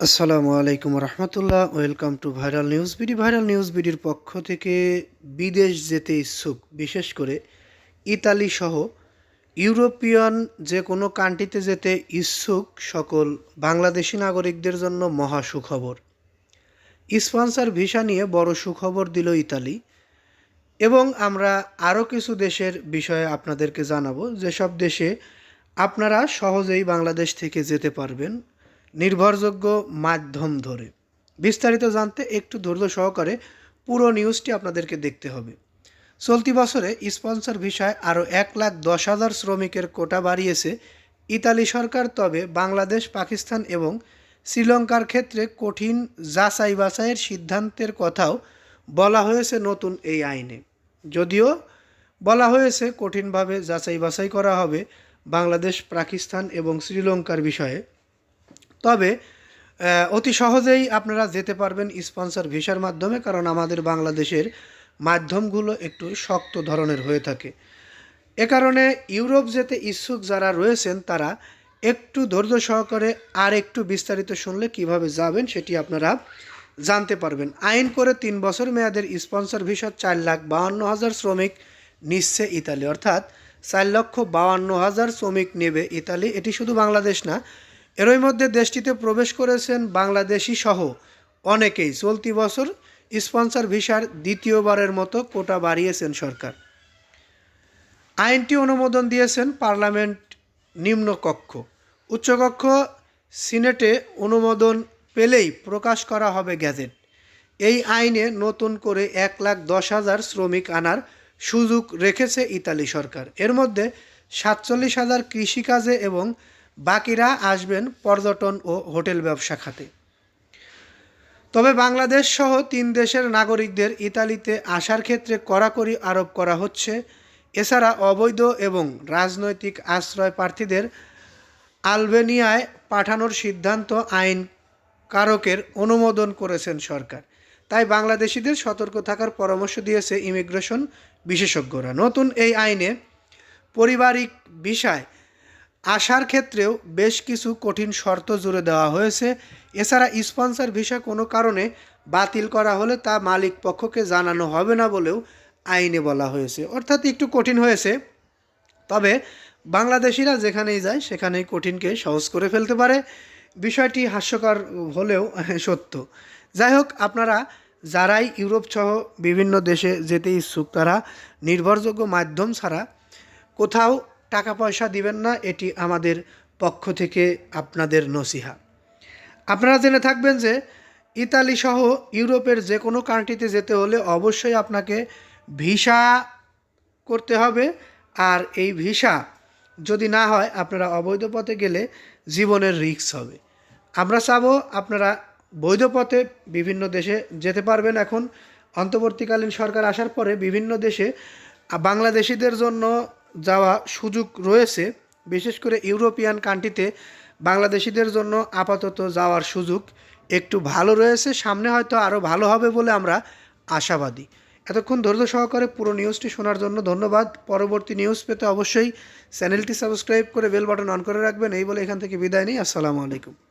আসসালামু আলাইকুম রহমতুল্লাহ, welcome to viral news BD. Viral news বিডির পক্ষ থেকে বিদেশ যেতে ইচ্ছুক, বিশেষ করে ইতালি সহ ইউরোপিয়ান যে কোনো কান্ট্রিতে যেতে ইচ্ছুক সকল বাংলাদেশি নাগরিকদের জন্য মহা সুখবর। স্পন্সর ভিসা নিয়ে বড় সুখবর দিল ইতালি। এবং আমরা আরও কিছু দেশের বিষয়ে আপনাদেরকে জানাব, যেসব দেশে আপনারা সহজেই বাংলাদেশ থেকে যেতে পারবেন। নির্ভরযোগ্য মাধ্যম ধরে। বিস্তারিত জানতে একটু ধৈর্য সহকারে পুরো নিউজটি আপনাদেরকে দেখতে হবে। চলতি বছরে স্পন্সর ভিসায় আরও এক লাখ দশ হাজার শ্রমিকের কোটা বাড়িয়েছে ইতালি সরকার, তবে বাংলাদেশ, পাকিস্তান এবং শ্রীলঙ্কার ক্ষেত্রে কঠিন যাচাই বাছাইয়ের সিদ্ধান্তের কথাও বলা হয়েছে নতুন এই আইনে। যদিও বলা হয়েছে কঠিনভাবে যাচাই বাছাই করা হবে বাংলাদেশ, পাকিস্তান এবং শ্রীলঙ্কার বিষয়ে। তবে অতি সহজেই আপনারা যেতে পারবেন স্পন্সর ভিসার মাধ্যমে, কারণ আমাদের বাংলাদেশের মাধ্যমগুলো একটু শক্ত ধরনের হয়ে থাকে। এ কারণে ইউরোপ যেতে ইচ্ছুক যারা রয়েছেন, তারা একটু ধৈর্য সহকারে আর একটু বিস্তারিত শুনলে কীভাবে যাবেন সেটি আপনারা জানতে পারবেন। আইন করে তিন বছর মেয়াদের স্পন্সর ভিসা চার লাখ বাহান্ন হাজার শ্রমিক নিচ্ছে ইতালি। অর্থাৎ চার লক্ষ বাহান্ন হাজার শ্রমিক নেবে ইতালি। এটি শুধু বাংলাদেশ না এরই মধ্যে দেশটিতে প্রবেশ করেছেন বাংলাদেশি সহ অনেকেই। চলতি বছর স্পন্সর ভিসার দ্বিতীয়বারের মতো কোটা বাড়িয়েছেন সরকার। আইনটি অনুমোদন দিয়েছেন পার্লামেন্ট নিম্নকক্ষ। উচ্চকক্ষ সিনেটে অনুমোদন পেলেই প্রকাশ করা হবে গ্যাজেট। এই আইনে নতুন করে এক লাখ দশ হাজার শ্রমিক আনার সুযোগ রেখেছে ইতালি সরকার। এর মধ্যে সাতচল্লিশ হাজার কৃষিকাজে এবং বাকিরা আসবেন পর্যটন ও হোটেল ব্যবসা খাতে। তবে বাংলাদেশ সহ তিন দেশের নাগরিকদের ইতালিতে আসার ক্ষেত্রে কড়াকড়ি আরোপ করা হচ্ছে। এছাড়া অবৈধ এবং রাজনৈতিক আশ্রয় প্রার্থীদের আলবেনিয়ায় পাঠানোর সিদ্ধান্ত আইন কারকের অনুমোদন করেছেন সরকার। তাই বাংলাদেশিদের সতর্ক থাকার পরামর্শ দিয়েছে ইমিগ্রেশন বিশেষজ্ঞরা। নতুন এই আইনে পারিবারিক বিষয় আসার ক্ষেত্রেও বেশ কিছু কঠিন শর্ত জুড়ে দেওয়া হয়েছে। এছাড়া স্পন্সর ভিসা কোনো কারণে বাতিল করা হলে তা মালিক পক্ষকে জানানো হবে না বলেও আইনে বলা হয়েছে। অর্থাৎ একটু কঠিন হয়েছে। তবে বাংলাদেশিরা যেখানেই যায়, সেখানেই কঠিনকে সহজ করে ফেলতে পারে। বিষয়টি হাস্যকর হলেও সত্য। যাই হোক, আপনারা যারাই ইউরোপ সহ বিভিন্ন দেশে যেতে ইচ্ছুক, তারা নির্ভরযোগ্য মাধ্যম ছাড়া কোথাও টাকা পয়সা দিবেন না, এটি আমাদের পক্ষ থেকে আপনাদের নসিহা। আপনারা জেনে থাকবেন যে ইতালি সহ ইউরোপের যে কোনো কান্ট্রিতে যেতে হলে অবশ্যই আপনাকে ভিসা করতে হবে। আর এই ভিসা যদি না হয়, আপনারা অবৈধ পথে গেলে জীবনের রিস্ক হবে। আমরা চাবো আপনারা বৈধ পথে বিভিন্ন দেশে যেতে পারবেন এখন। অন্তর্বর্তীকালীন সরকার আসার পরে বিভিন্ন দেশে বাংলাদেশিদের জন্য যাওয়া সুযোগ রয়েছে, বিশেষ করে ইউরোপিয়ান কান্ট্রিতে বাংলাদেশিদের জন্য আপাতত যাওয়ার সুযোগ একটু ভালো রয়েছে, সামনে হয়তো আরও ভালো হবে বলে আমরা আশাবাদী। এতক্ষণ ধৈর্য সহকারে পুরো নিউজটি শোনার জন্য ধন্যবাদ। পরবর্তী নিউজ পেতে অবশ্যই চ্যানেলটি সাবস্ক্রাইব করে বেল বাটন অন করে রাখবেন। এই বলে এখান থেকে বিদায় নিই। আসসালামু আলাইকুম।